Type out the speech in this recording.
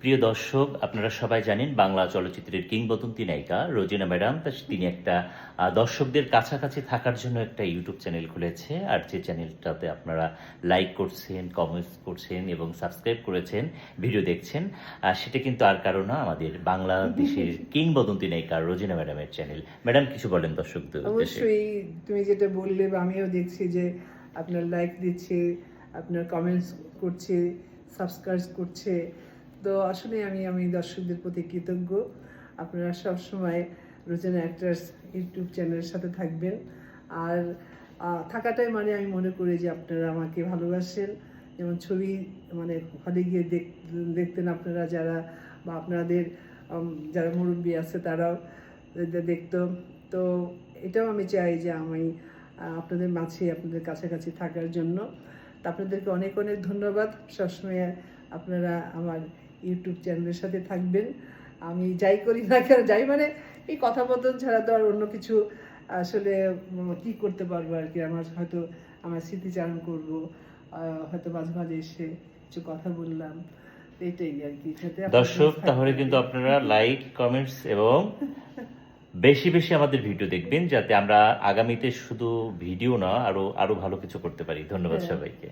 প্রিয় দর্শক আপনারা সবাই জানেন বাংলা চলচ্চিত্রের কিংবদন্তি নায়িকা রোজিনা ম্যাডাম। তিনি একটা দর্শকদের কাছাকাছি থাকার জন্য একটা ইউটিউব চ্যানেল খুলেছে আর যে চ্যানেলটাতে আপনারা লাইক করছেন কমেন্টস করছেন এবং সাবস্ক্রাইব করেছেন ভিডিও দেখছেন। সেটা কিন্তু আর কারও না আমাদের বাংলাদেশের কিংবদন্তি নায়িকা রোজিনা ম্যাডামের চ্যানেল। ম্যাডাম কিছু বলেন দর্শকদের অবশ্যই তুমি যেটা বললে বা আমিও দেখছি যে আপনার লাইক দিচ্ছে আপনার কমেন্টস করছে সাবস্ক্রাইব করছে তো আসলে আমি আমি দর্শকদের প্রতি কৃতজ্ঞ। আপনারা সব সময় রোজানা অ্যাক্টার্স ইউটিউব চ্যানেলের সাথে থাকবেন। আর থাকাটাই মানে আমি মনে করি যে আপনারা আমাকে ভালোবাসেন। যেমন ছবি মানে হলে গিয়ে দেখ- দেখতেন আপনারা যারা, বা আপনাদের যারা মুরব্বী আছে তারাও দেখতো। তো এটাও আমি চাই যে আমি আপনাদের মাঝে, আপনাদের কাছাকাছি থাকার জন্য। তো আপনাদেরকে অনেক অনেক ধন্যবাদ। সবসময় আপনারা আমার ইউটিউব চ্যানেলের সাথে থাকবেন। আমি যাই করি না কেন যাই মানে এই কথাবদন ছাড়া তো আর অন্য কিছু আসলে কি করতে পারব আর কি? আমার হয়তো আমার স্মৃতিচারণ করব হয়তো মাঝে মাঝে এসে কিছু কথা বললাম। এটাই আর কি। দর্শক তাহলে কিন্তু আপনারা লাইক কমেন্টস এবং বেশি বেশি আমাদের ভিডিও দেখবেন যাতে আমরা আগামীতে শুধু ভিডিও না আরও আরও ভালো কিছু করতে পারি। ধন্যবাদ হ্যাঁ। সবাইকে।